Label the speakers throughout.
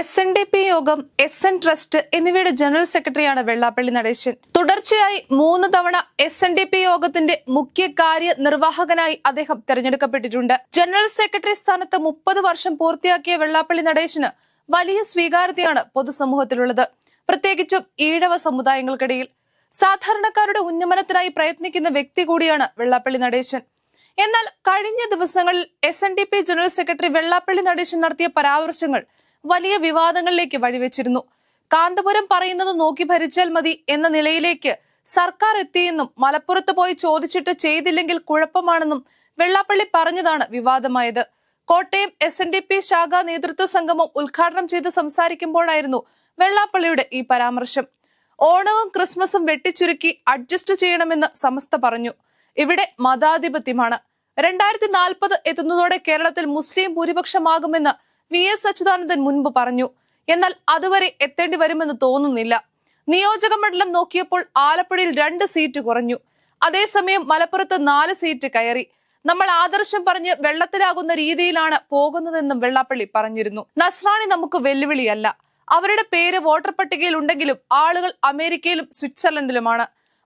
Speaker 1: S N D P യോഗം S N trust എന്നിവയുടെ general സെക്രട്ടറിയാണ് വെള്ളാപ്പള്ളി നടേശൻ തുടർച്ചയായി മൂന്ന് തവണ എസ് എൻ ഡി പി യോഗത്തിന്റെ മുഖ്യ കാര്യ നിർവാഹകനായി അദ്ദേഹം തെരഞ്ഞെടുക്കപ്പെട്ടിട്ടുണ്ട് ജനറൽ സെക്രട്ടറി സ്ഥാനത്ത് മുപ്പത് വർഷം പൂർത്തിയാക്കിയ വെള്ളാപ്പള്ളി നടേശന് വലിയ സ്വീകാര്യതയാണ് പൊതുസമൂഹത്തിലുള്ളത് പ്രത്യേകിച്ചും ഈഴവ സമുദായങ്ങൾക്കിടയിൽ സാധാരണക്കാരുടെ ഉന്നമനത്തിനായി പ്രയത്നിക്കുന്ന വ്യക്തി കൂടിയാണ് വെള്ളാപ്പള്ളി നടേശൻ എന്നാൽ കഴിഞ്ഞ ദിവസങ്ങളിൽ S N D P general secretary Vellappally Natesan നടത്തിയ പരാമർശങ്ങൾ വലിയ വിവാദങ്ങളിലേക്ക് വഴിവെച്ചിരുന്നു കാന്തപുരം പറയുന്നത് നോക്കി ഭരിച്ചാൽ മതി എന്ന നിലയിലേക്ക് സർക്കാർ എത്തിയെന്നും മലപ്പുറത്ത് പോയി ചോദിച്ചിട്ട് ചെയ്തില്ലെങ്കിൽ കുഴപ്പമാണെന്നും വെള്ളാപ്പള്ളി പറഞ്ഞതാണ് വിവാദമായത് Kottayam S N D P ശാഖാ നേതൃത്വ സംഗമം ഉദ്ഘാടനം ചെയ്ത് സംസാരിക്കുമ്പോഴായിരുന്നു വെള്ളാപ്പള്ളിയുടെ ഈ പരാമർശം ഓണവും ക്രിസ്മസും വെട്ടിച്ചുരുക്കി അഡ്ജസ്റ്റ് ചെയ്യണമെന്ന് സമസ്ത പറഞ്ഞു ഇവിടെ മതാധിപത്യമാണ് രണ്ടായിരത്തി നാൽപ്പത് എത്തുന്നതോടെ കേരളത്തിൽ മുസ്ലിം ഭൂരിപക്ഷമാകുമെന്ന് വി എസ് അച്യുതാനന്ദൻ മുൻപ് പറഞ്ഞു എന്നാൽ അതുവരെ എത്തേണ്ടി വരുമെന്ന് തോന്നുന്നില്ല നിയോജക മണ്ഡലം നോക്കിയപ്പോൾ ആലപ്പുഴയിൽ രണ്ട് സീറ്റ് കുറഞ്ഞു അതേസമയം മലപ്പുറത്ത് നാല് സീറ്റ് കയറി നമ്മൾ ആദർശം പറഞ്ഞ് വെള്ളത്തിലാകുന്ന രീതിയിലാണ് പോകുന്നതെന്നും വെള്ളാപ്പള്ളി പറഞ്ഞിരുന്നു നസ്രാണി നമുക്ക് വെല്ലുവിളിയല്ല അവരുടെ പേര് വോട്ടർ പട്ടികയിൽ ഉണ്ടെങ്കിലും ആളുകൾ അമേരിക്കയിലും സ്വിറ്റ്സർലൻഡിലുമാണ്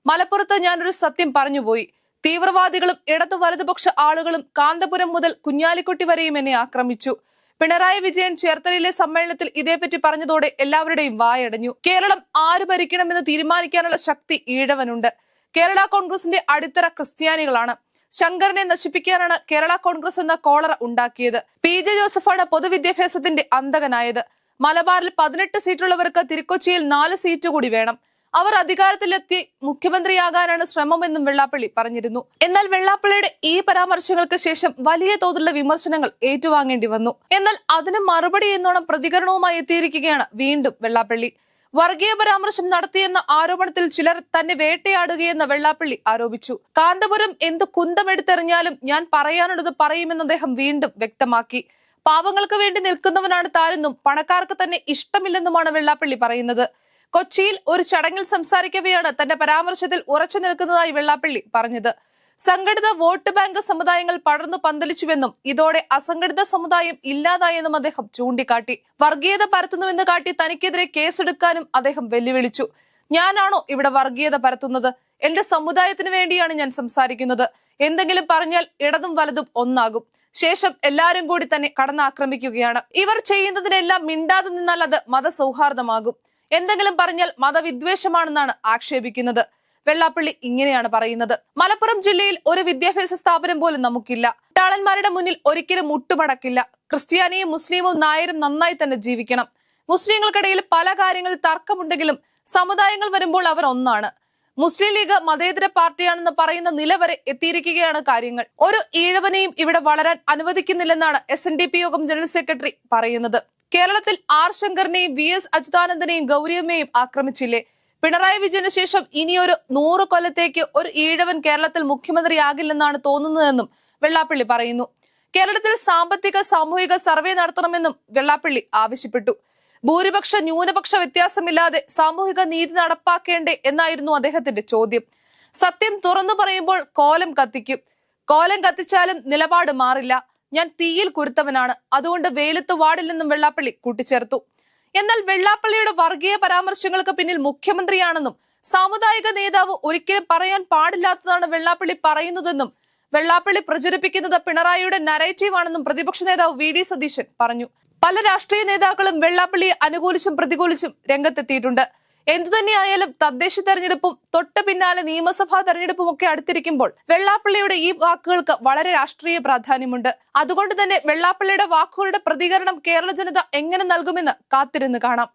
Speaker 1: മലപ്പുറത്ത് ഞാനൊരു സത്യം പറഞ്ഞുപോയി തീവ്രവാദികളും ഇടതു വലതുപക്ഷ ആളുകളും കാന്തപുരം മുതൽ കുഞ്ഞാലിക്കുട്ടി വരെയും എന്നെ ആക്രമിച്ചു പിണറായി വിജയൻ ചേർത്തലയിലെ സമ്മേളനത്തിൽ ഇതേപറ്റി പറഞ്ഞതോടെ എല്ലാവരുടെയും വായടഞ്ഞു കേരളം ആര് ഭരിക്കണമെന്ന് തീരുമാനിക്കാനുള്ള ശക്തി ഈഴവനുണ്ട് കേരള കോൺഗ്രസിന്റെ അടിത്തറ ക്രിസ്ത്യാനികളാണ് ശങ്കറിനെ നശിപ്പിക്കാനാണ് കേരള കോൺഗ്രസ് എന്ന കോളറ ഉണ്ടാക്കിയത് പി ജെ ജോസഫാണ് പൊതുവിദ്യാഭ്യാസത്തിന്റെ അന്തകനായത് മലബാറിൽ പതിനെട്ട് സീറ്റുള്ളവർക്ക് തിരുക്കൊച്ചിയിൽ നാല് സീറ്റ് കൂടി വേണം അവർ അധികാരത്തിലെത്തി മുഖ്യമന്ത്രിയാകാനാണ് ശ്രമമെന്നും വെള്ളാപ്പള്ളി പറഞ്ഞിരുന്നു എന്നാൽ വെള്ളാപ്പള്ളിയുടെ ഈ പരാമർശങ്ങൾക്ക് ശേഷം വലിയ തോതിലുള്ള വിമർശനങ്ങൾ ഏറ്റുവാങ്ങേണ്ടി വന്നു എന്നാൽ അതിന് മറുപടി എന്നോണം പ്രതികരണവുമായി എത്തിയിരിക്കുകയാണ് വീണ്ടും വെള്ളാപ്പള്ളി വർഗീയ പരാമർശം നടത്തിയെന്ന ആരോപണത്തിൽ ചിലർ തന്നെ വേട്ടയാടുകയെന്ന് വെള്ളാപ്പള്ളി ആരോപിച്ചു കാന്തപുരം എന്ത് കുന്തമെടുത്തെറിഞ്ഞാലും ഞാൻ പറയാനുള്ളത് പറയുമെന്ന് അദ്ദേഹം വീണ്ടും വ്യക്തമാക്കി പാവങ്ങൾക്ക് വേണ്ടി നിൽക്കുന്നവനാണ് താരെന്നും പണക്കാർക്ക് തന്നെ ഇഷ്ടമില്ലെന്നുമാണ് വെള്ളാപ്പള്ളി പറയുന്നത് കൊച്ചിയിൽ ഒരു ചടങ്ങിൽ സംസാരിക്കവെയാണ് തന്റെ പരാമർശത്തിൽ ഉറച്ചു നിൽക്കുന്നതായി വെള്ളാപ്പള്ളി പറഞ്ഞത് സംഘടിത വോട്ട് ബാങ്ക് സമുദായങ്ങൾ പടർന്നു പന്തലിച്ചുവെന്നും ഇതോടെ അസംഘടിത സമുദായം ഇല്ലാതായെന്നും അദ്ദേഹം ചൂണ്ടിക്കാട്ടി വർഗീയത പരത്തുന്നുവെന്ന് കാട്ടി തനിക്കെതിരെ കേസെടുക്കാനും അദ്ദേഹം വെല്ലുവിളിച്ചു ഞാനാണോ ഇവിടെ വർഗീയത പരത്തുന്നത് എന്റെ സമുദായത്തിന് വേണ്ടിയാണ് ഞാൻ സംസാരിക്കുന്നത് എന്തെങ്കിലും പറഞ്ഞാൽ ഇടതും വലതും ഒന്നാകും ശേഷം എല്ലാവരും കൂടി തന്നെ കടന്നാക്രമിക്കുകയാണ് ഇവർ ചെയ്യുന്നതിനെല്ലാം മിണ്ടാതെ നിന്നാൽ അത് മതസൗഹാർദ്ദമാകും എന്തെങ്കിലും പറഞ്ഞാൽ മതവിദ്വേഷമാണെന്നാണ് ആക്ഷേപിക്കുന്നത് വെള്ളാപ്പള്ളി ഇങ്ങനെയാണ് പറയുന്നത് മലപ്പുറം ജില്ലയിൽ ഒരു വിദ്യാഭ്യാസ സ്ഥാപനം പോലും നമുക്കില്ല ടാളന്മാരുടെ മുന്നിൽ ഒരിക്കലും മുട്ടുമടക്കില്ല ക്രിസ്ത്യാനിയും മുസ്ലിമും നായരും നന്നായി തന്നെ ജീവിക്കണം മുസ്ലിങ്ങൾക്കിടയിൽ പല കാര്യങ്ങളിൽ തർക്കമുണ്ടെങ്കിലും സമുദായങ്ങൾ വരുമ്പോൾ അവർ ഒന്നാണ് മുസ്ലിം ലീഗ് മതേതര പാർട്ടിയാണെന്ന് പറയുന്ന നില വരെ എത്തിയിരിക്കുകയാണ് കാര്യങ്ങൾ ഒരു ഈഴവനെയും ഇവിടെ വളരാൻ അനുവദിക്കുന്നില്ലെന്നാണ് എസ് യോഗം ജനറൽ സെക്രട്ടറി പറയുന്നത് കേരളത്തിൽ ആർ ശങ്കറിനെയും വി എസ് അച്യുതാനന്ദനെയും ഗൗരിയമ്മയും ആക്രമിച്ചില്ലേ പിണറായി വിജയന് ശേഷം ഇനിയൊരു നൂറ് കൊല്ലത്തേക്ക് ഒരു ഈഴവൻ കേരളത്തിൽ മുഖ്യമന്ത്രിയാകില്ലെന്നാണ് തോന്നുന്നതെന്നും വെള്ളാപ്പള്ളി പറയുന്നു കേരളത്തിൽ സാമ്പത്തിക സാമൂഹിക സർവേ നടത്തണമെന്നും വെള്ളാപ്പള്ളി ആവശ്യപ്പെട്ടു ഭൂരിപക്ഷ ന്യൂനപക്ഷ വ്യത്യാസമില്ലാതെ സാമൂഹിക നീതി നടപ്പാക്കേണ്ടേ എന്നായിരുന്നു അദ്ദേഹത്തിന്റെ ചോദ്യം സത്യം തുറന്നു പറയുമ്പോൾ കോലം കത്തിക്കും കോലം കത്തിച്ചാലും നിലപാട് മാറില്ല ഞാൻ തീയിൽ കുരുത്തവനാണ് അതുകൊണ്ട് വെയിലത്ത് വാർഡിൽ നിന്നും വെള്ളാപ്പള്ളി കൂട്ടിച്ചേർത്തു എന്നാൽ വെള്ളാപ്പള്ളിയുടെ വർഗീയ പരാമർശങ്ങൾക്ക് പിന്നിൽ മുഖ്യമന്ത്രിയാണെന്നും സാമുദായിക നേതാവ് ഒരിക്കലും പറയാൻ പാടില്ലാത്തതാണ് വെള്ളാപ്പള്ളി പറയുന്നതെന്നും വെള്ളാപ്പള്ളി പ്രചരിപ്പിക്കുന്നത് പിണറായിയുടെ നരേറ്റീവാണെന്നും പ്രതിപക്ഷ നേതാവ് വി ഡി സതീശൻ പറഞ്ഞു പല രാഷ്ട്രീയ നേതാക്കളും വെള്ളാപ്പള്ളിയെ അനുകൂലിച്ചും പ്രതികൂലിച്ചും രംഗത്തെത്തിയിട്ടുണ്ട് എന്തുതന്നെയായാലും തദ്ദേശ തെരഞ്ഞെടുപ്പും തൊട്ട് പിന്നാലെ നിയമസഭാ തെരഞ്ഞെടുപ്പും ഒക്കെ അടുത്തിരിക്കുമ്പോൾ വെള്ളാപ്പള്ളിയുടെ ഈ വാക്കുകൾക്ക് വളരെ രാഷ്ട്രീയ പ്രാധാന്യമുണ്ട് അതുകൊണ്ട് തന്നെ വെള്ളാപ്പള്ളിയുടെ വാക്കുകളുടെ പ്രതികരണം കേരള ജനത എങ്ങനെ നൽകുമെന്ന് കാത്തിരുന്ന് കാണാം